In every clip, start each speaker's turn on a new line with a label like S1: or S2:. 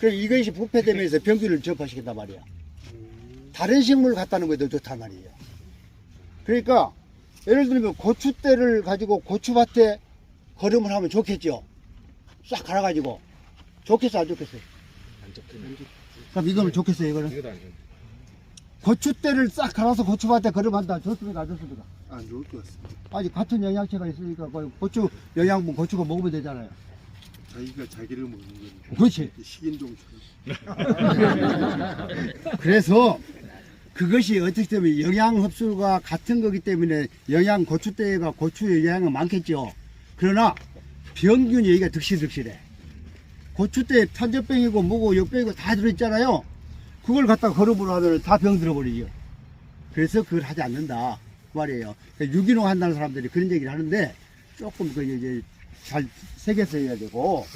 S1: 그럼 이것이 부패되면서 병균을 접하시겠단 말이야. 다른 식물을 갖다는 더 좋단 말이에요. 그러니까 예를 들면 고추대를 가지고 고추밭에 걸음을 하면 좋겠죠. 싹 갈아가지고 좋겠어 안 좋겠어요?
S2: 안 좋겠네.
S1: 그럼 이거는 좋겠어요 이거는
S2: 이거도 안 좋네.
S1: 고추대를 싹 갈아서 고추밭에 걸음한다 좋습니까 안 좋습니까?
S3: 안 좋을 것 같습니다.
S1: 아직 같은 영양체가 있으니까 그 고추 영양분 고추가 먹으면 되잖아요.
S3: 자기가 자기를 먹는 거니까.
S1: 그렇지.
S3: 식인종처럼.
S1: 그래서 그것이 어떻게 보면 영양 흡수가 같은 거기 때문에 영양 고추대가 고추의 영양은 많겠죠. 그러나 병균이 여기가 득실득실해. 고추대 탄저병이고 뭐고 역병이고 다 들어있잖아요. 그걸 갖다가 거름으로 하면 다 병 들어버리죠. 그래서 그걸 하지 않는다 그 말이에요. 유기농 한다는 사람들이 그런 얘기를 하는데 조금 그 이제 잘 새겨서 해야 되고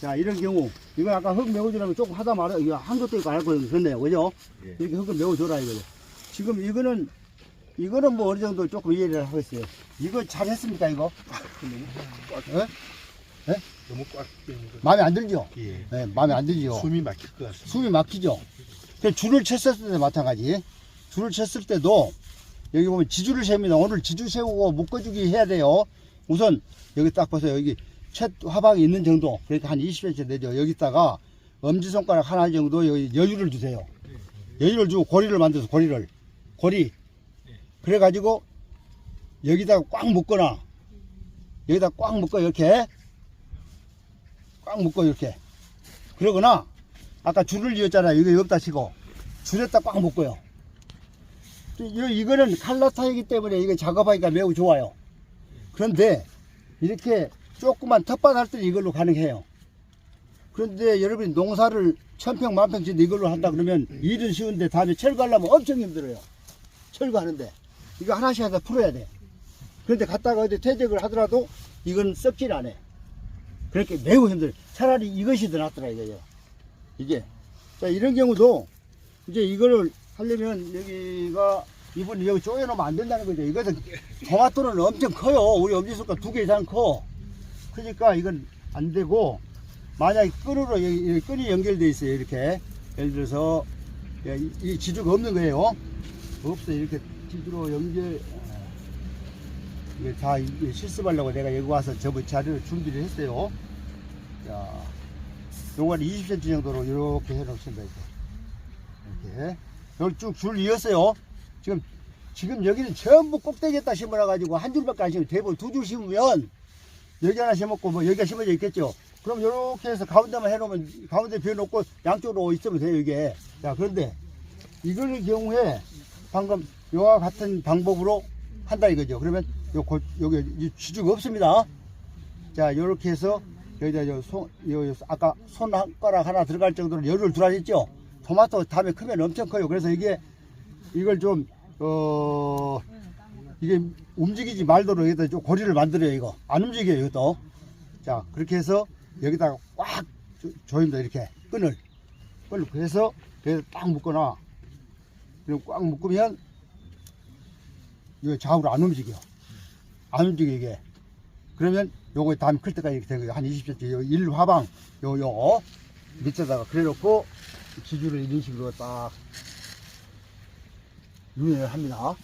S1: 자 이런 경우 이거 아까 흙 메워주라면 조금 하다 말아 이거 한 것도 있고 알고 그렇네요 그죠?
S2: 예.
S1: 이렇게 흙을 메워줘라 이거죠. 지금 이거는 이거는 뭐 어느 정도 조금 이해를 하고 있어요. 이거 잘했습니까 이거? 예?
S3: 너무 꽉 끼는 거.
S1: 마음에 안 들죠?
S3: 예.
S1: 네, 마음에 안 들죠?
S3: 숨이 막힐 것 같습니다.
S1: 숨이 막히죠. 그 줄을 쳤을 때도 마찬가지. 줄을 쳤을 때도 여기 보면 지주를 세웁니다. 오늘 지주 세우고 묶어주기 해야 돼요. 우선 여기 딱 보세요. 여기 첫 화방이 있는 정도. 그러니까 한 20cm 되죠. 여기다가 엄지손가락 하나 정도 여기 여유를 주세요. 여유를 주고 고리를 만들어서 고리를. 고리. 그래가지고 여기다가 꽉 묶거나 여기다 꽉 묶어 이렇게 꽉 묶어 이렇게 그러거나 아까 줄을 이었잖아요. 이거 여기다 치고 줄에다 꽉 묶어요. 이- 이거는 칼라타이기 때문에 이거 작업하기가 매우 좋아요. 그런데 이렇게 조그만 텃밭 할 때는 이걸로 가능해요. 그런데 여러분이 농사를 천평 만평 짓는데 이걸로 한다 그러면 일은 쉬운데 다음에 철거하려면 엄청 힘들어요. 철거하는데 이거 하나씩 하나 풀어야 돼. 그런데 갔다가 어디 퇴직을 하더라도 이건 썩질 않아. 그렇게 매우 힘들어요. 차라리 이것이 더 낫더라 이거죠. 이게 자 이런 경우도 이제 이거를 하려면 여기가 이분이 여기 쪼여놓으면 안 된다는 거죠. 이것은 토마토는 엄청 커요. 우리 엄지손가락 두 개 이상 커. 그러니까 이건 안 되고 만약에 끈으로 끈이 연결돼 있어요. 이렇게 예를 들어서 야, 이, 이 지주가 없는 거예요. 없어요. 이렇게 지주로 연결 아, 이게 다 실습하려고 내가 여기 와서 저번 자료를 준비를 했어요. 자, 요건 20cm 정도로 이렇게 해놓습니다. 이렇게. 이렇게. 여기 쭉줄 이었어요. 지금, 지금 여기는 전부 꼭대기에다 심어놔가지고 한 줄밖에 안 심으면 대부분 두 줄 심으면 여기 하나 심었고 뭐 여기가 심어져 있겠죠. 그럼 이렇게 해서 가운데만 해놓으면 가운데 비워놓고 양쪽으로 있으면 돼요, 이게. 자, 그런데 이걸 경우에 방금 이와 같은 방법으로 한다 이거죠. 그러면 요, 고, 여기 이 지주가 없습니다. 자, 요렇게 해서 여기다 요 손, 요, 요 아까 손가락 하나 들어갈 정도로 열을 했죠. 토마토 다음에 크면 엄청 커요. 그래서 이게 이걸 좀, 어, 이게 움직이지 말도록 여기다 좀 고리를 만들어요, 이거. 안 움직여요, 이것도. 자, 그렇게 해서 여기다가 꽉 조- 조입니다, 이렇게. 끈을. 끈을. 그래서, 그래서 딱 묶거나, 그리고 꽉 묶으면, 이거 좌우로 안 움직여. 안 움직여, 이게. 그러면 요거 다음에 클 때까지 이렇게 되고요. 한 20cm, 요 1화방, 요, 요, 밑에다가 그래 놓고, 지주를 이런 식으로 딱, 유인을 합니다.